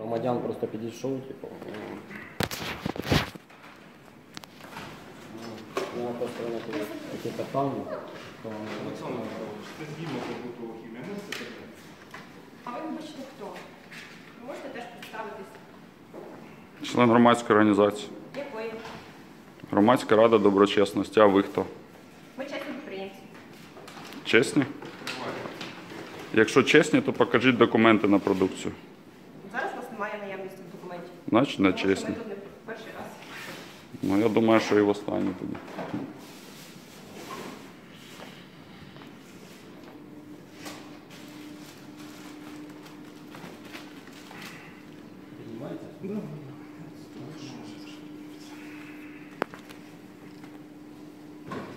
громадян просто підійшов, типу. ну, Я просто виникли такі питання. то, Олександр Михайлович, це Діма побутова хімія. Ну, це таке. А ви вибачте хто? Ви можете теж представитись? Член громадської організації. Якої? Громадська рада доброчесності. А ви хто? Ми чесні підприємці. Чесні? Якщо чесні, то покажіть документи на продукцію. Зараз у вас немає наявності документів. Значить, не Тому що чесні. Ми тут не перший раз. Ну, я думаю, що і в останній тоді. Піднімається?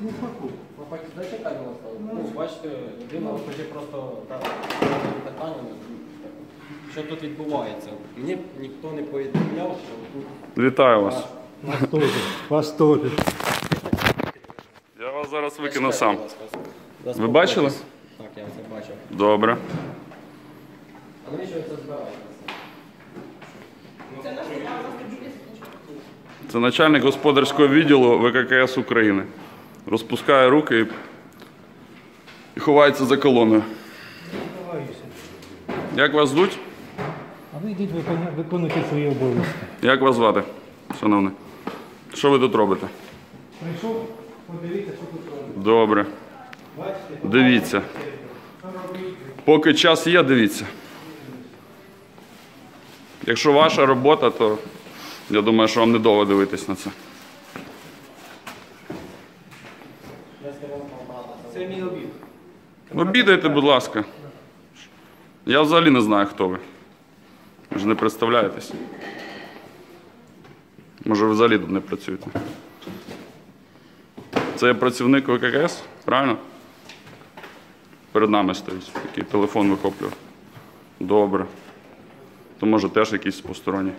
Ну, факу. Ну, хоч зачекай, будь ласка. Ну, бачите, людина хоче просто так, питання, що тут відбувається. Мені ніхто не повідомляв, що тут Вітаю вас. Вас теж. Вас теж. Я вас зараз викину сам. Ви бачили? Так, я це бачив. Добре. А навіщо ви це збираєте? Це наш. Це начальник господарського відділу ВККС України. Розпускає руки і, і ховається за колоною. Як вас звуть? А ви йдіть виконуйте свої обов'язки. Як вас звати, шановний? Що ви тут робите? Прийшов, подивіться, що тут робить. Добре. Бачите? Дивіться. Поки час є, дивіться. Якщо ваша робота, то я думаю, що вам недовго дивитись на це. Це мій обід. Обідайте, будь ласка. Я взагалі не знаю, хто ви. Ви ж не представляєтесь. Може, ви взагалі тут не працюєте. Це є працівник ВККС, правильно? Перед нами стоїть, який телефон вихоплював. Добре. То може теж якийсь посторонній.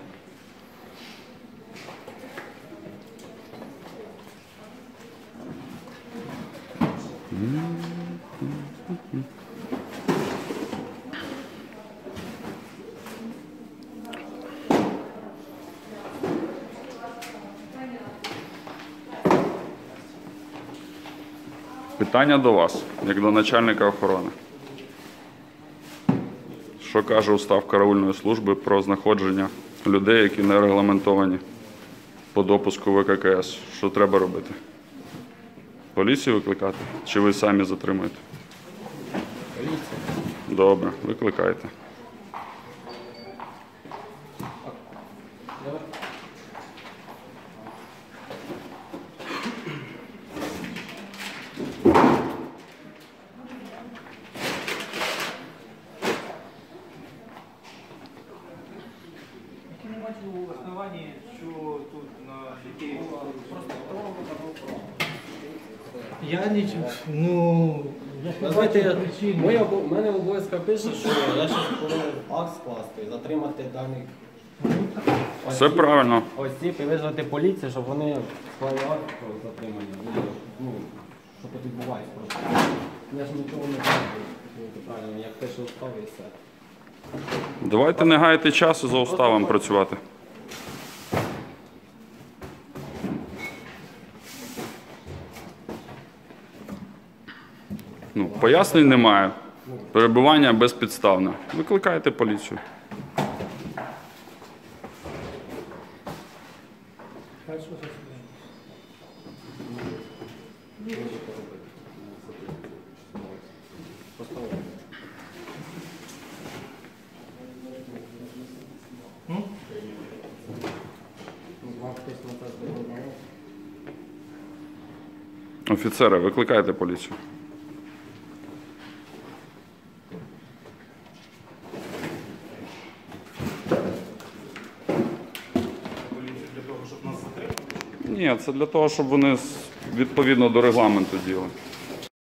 Питання до вас, як до начальника охорони. Що каже устав караульної служби про знаходження людей, які не регламентовані по допуску ВККС? Що треба робити? Поліцію викликати? Чи ви самі затримуєте? Поліція. Добре, викликайте. Я не бачу основанні, що тут на дітей. Я нічого. Ну, я бачу обо- в мене обов'язка пише, що я зараз повинен акт скласти, затримати даних. Все правильно. Осіб і визвати поліцію, щоб вони склали акт про затримання. Ну, Ну, що тут відбувається просто. Я ж нічого не знаю. Ну, це правильно, як пише устав і все. Давайте не гаяти часу за уставом працювати. Ну, пояснень немає. Перебування безпідставне. Викликайте поліцію. Офіцери, викликайте поліцію. Поліція для того, щоб нас затримати. Ні, це для того, щоб вони відповідно до регламенту діяли.